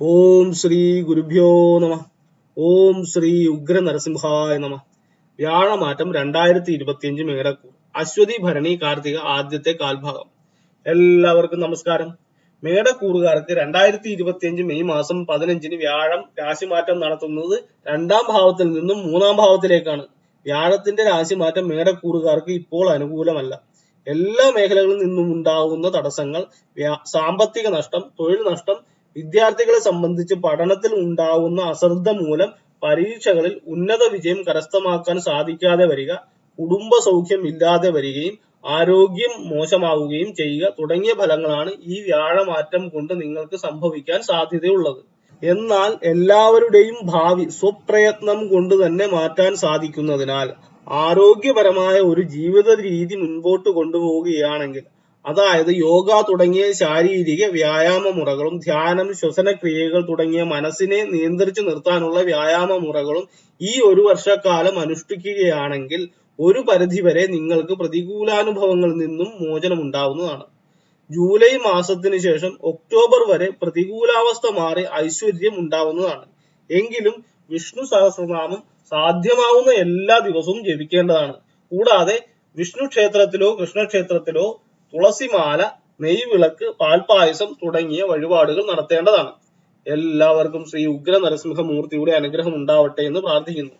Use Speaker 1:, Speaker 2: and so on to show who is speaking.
Speaker 1: ഓം ശ്രീ ഗുരുഭ്യോ നമ. ഓം ശ്രീ ഉഗ്ര നരസിംഹായ നമ. വ്യാഴമാറ്റം രണ്ടായിരത്തി ഇരുപത്തിയഞ്ച് മേടക്കൂർ. അശ്വതി ഭരണി കാർത്തിക ആദ്യത്തെ കാൽഭാഗം. എല്ലാവർക്കും നമസ്കാരം. മേടക്കൂറുകാർക്ക് രണ്ടായിരത്തി ഇരുപത്തിയഞ്ച് മെയ് മാസം പതിനഞ്ചിന് വ്യാഴം രാശിമാറ്റം നടത്തുന്നത് രണ്ടാം ഭാവത്തിൽ നിന്നും മൂന്നാം ഭാവത്തിലേക്കാണ്. വ്യാഴത്തിന്റെ രാശിമാറ്റം മേടക്കൂറുകാർക്ക് ഇപ്പോൾ അനുകൂലമല്ല. എല്ലാ മേഖലകളിൽ നിന്നും ഉണ്ടാകുന്ന തടസ്സങ്ങൾ സാമ്പത്തിക നഷ്ടം തൊഴിൽ നഷ്ടം വിദ്യാർത്ഥികളെ സംബന്ധിച്ച് പഠനത്തിൽ ഉണ്ടാവുന്ന അശ്രദ്ധ മൂലം പരീക്ഷകളിൽ ഉന്നത വിജയം കരസ്ഥമാക്കാൻ സാധിക്കാതെ വരിക കുടുംബ സൗഖ്യം ഇല്ലാതെ വരികയും ആരോഗ്യം മോശമാവുകയും ചെയ്യുക തുടങ്ങിയ ഫലങ്ങളാണ് ഈ വ്യാഴമാറ്റം കൊണ്ട് നിങ്ങൾക്ക് സംഭവിക്കാൻ സാധ്യതയുള്ളത്. എന്നാൽ എല്ലാവരുടെയും ഭാവി സ്വപ്രയത്നം കൊണ്ട് തന്നെ മാറ്റാൻ സാധിക്കുന്നതിനാൽ ആരോഗ്യപരമായ ഒരു ജീവിത രീതി മുൻപോട്ട് കൊണ്ടുപോവുകയാണെങ്കിൽ അതായത് യോഗ തുടങ്ങിയ ശാരീരിക വ്യായാമ മുറകളും ധ്യാനം ശ്വസനക്രിയകൾ തുടങ്ങിയ മനസ്സിനെ നിയന്ത്രിച്ചു നിർത്താനുള്ള വ്യായാമ മുറകളും ഈ ഒരു വർഷക്കാലം അനുഷ്ഠിക്കുകയാണെങ്കിൽ ഒരു പരിധിവരെ നിങ്ങൾക്ക് പ്രതികൂലാനുഭവങ്ങളിൽ നിന്നും മോചനം ഉണ്ടാവുന്നതാണ് ജൂലൈ മാസത്തിന് ശേഷം ഒക്ടോബർ വരെ പ്രതികൂലാവസ്ഥ മാറി ഐശ്വര്യം ഉണ്ടാവുന്നതാണ്. എങ്കിലും വിഷ്ണു സഹസ്രനാമം സാധ്യമാവുന്ന എല്ലാ ദിവസവും ജപിക്കേണ്ടതാണ്. കൂടാതെ വിഷ്ണു ക്ഷേത്രത്തിലോ കൃഷ്ണക്ഷേത്രത്തിലോ തുളസിമാല നെയ്വിളക്ക് പാൽപായസം തുടങ്ങിയ വഴിപാടുകൾ നടത്തേണ്ടതാണ്. എല്ലാവർക്കും ശ്രീ ഉഗ്ര നരസിംഹമൂർത്തിയുടെ അനുഗ്രഹം ഉണ്ടാവട്ടെ എന്ന് പ്രാർത്ഥിക്കുന്നു.